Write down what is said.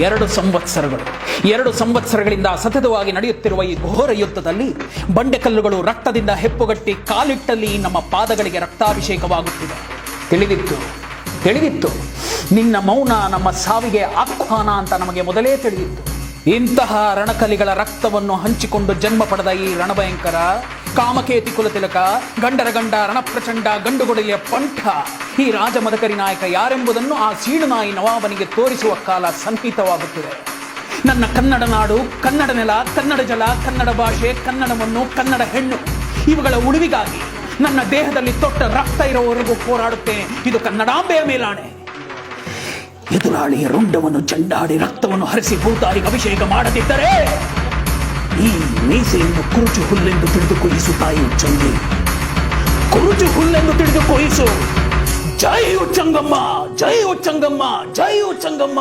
ಎರಡು ಸಂವತ್ಸರಗಳು. ಎರಡು ಸಂವತ್ಸರಗಳಿಂದ ಸತತವಾಗಿ ನಡೆಯುತ್ತಿರುವ ಈ ಘೋರ ಯುದ್ಧದಲ್ಲಿ ಬಂಡೆಕಲ್ಲುಗಳು ರಕ್ತದಿಂದ ಹೆಪ್ಪುಗಟ್ಟಿ ಕಾಲಿಟ್ಟಲ್ಲಿ ನಮ್ಮ ಪಾದಗಳಿಗೆ ರಕ್ತಾಭಿಷೇಕವಾಗುತ್ತಿದೆ. ತಿಳಿದಿತ್ತು ತಿಳಿದಿತ್ತು. ನಿನ್ನ ಮೌನ ನಮ್ಮ ಸಾವಿಗೆ ಆಹ್ವಾನ ಅಂತ ನಮಗೆ ಮೊದಲೇ ತಿಳಿದಿತ್ತು. ಇಂತಹ ರಣಕಲಿಗಳ ರಕ್ತವನ್ನು ಹಂಚಿಕೊಂಡು ಜನ್ಮ ಪಡೆದ ಈ ರಣಭಯಂಕರ ಕಾಮಕೇತಿ ಕುಲತಿಲಕ ಗಂಡರ ಗಂಡ ರಣಪ್ರಚಂಡ ಗಂಡುಗೊಡಲಿಯ ಪಂಠ ಈ ರಾಜ ಮದಕರಿ ನಾಯಕ ಯಾರೆಂಬುದನ್ನು ಆ ಸೀಳುನಾಯಿ ನವಾಬನಿಗೆ ತೋರಿಸುವ ಕಾಲ ಸನ್ನಿಹಿತವಾಗುತ್ತಿದೆ ನನ್ನ ಕನ್ನಡ ನಾಡು, ಕನ್ನಡ ನೆಲ, ಕನ್ನಡ ಜಲ, ಕನ್ನಡ ಭಾಷೆ ಕನ್ನಡವನ್ನು ಕನ್ನಡ ಹೆಣ್ಣು, ಇವುಗಳ ಉಳಿವಿಗಾಗಿ ನನ್ನ ದೇಹದಲ್ಲಿ ತೊಟ್ಟ ರಕ್ತ ಇರುವವರೆಗೂ ಹೋರಾಡುತ್ತೇನೆ. ಇದು ಕನ್ನಡಾಂಬೆಯ ಮೇಲಾಣೆ. ಎದುರಾಳಿಯ ರುಂಡವನ್ನು ಚಂಡಾಡಿ ರಕ್ತವನ್ನು ಹರಿಸಿ ಭೂತಾರಿಗೆ ಅಭಿಷೇಕ ಮಾಡದಿದ್ದರೆ ಈ ಮೀಸೆಯನ್ನು ಕುರುಚು ಹುಲ್ಲೆಂದು ತಿಳಿದು ಕೊಯಿಸು ತಾಯಿ ಚಂದಿ ಕುರುಚು ಹುಲ್ಲೆಂದು ತಿಳಿದು ಕೊಯಿಸು జై ఉచ్చంగమ్మ జై ఉచ్చంగమ్మ జై ఉచ్చంగమ్మ.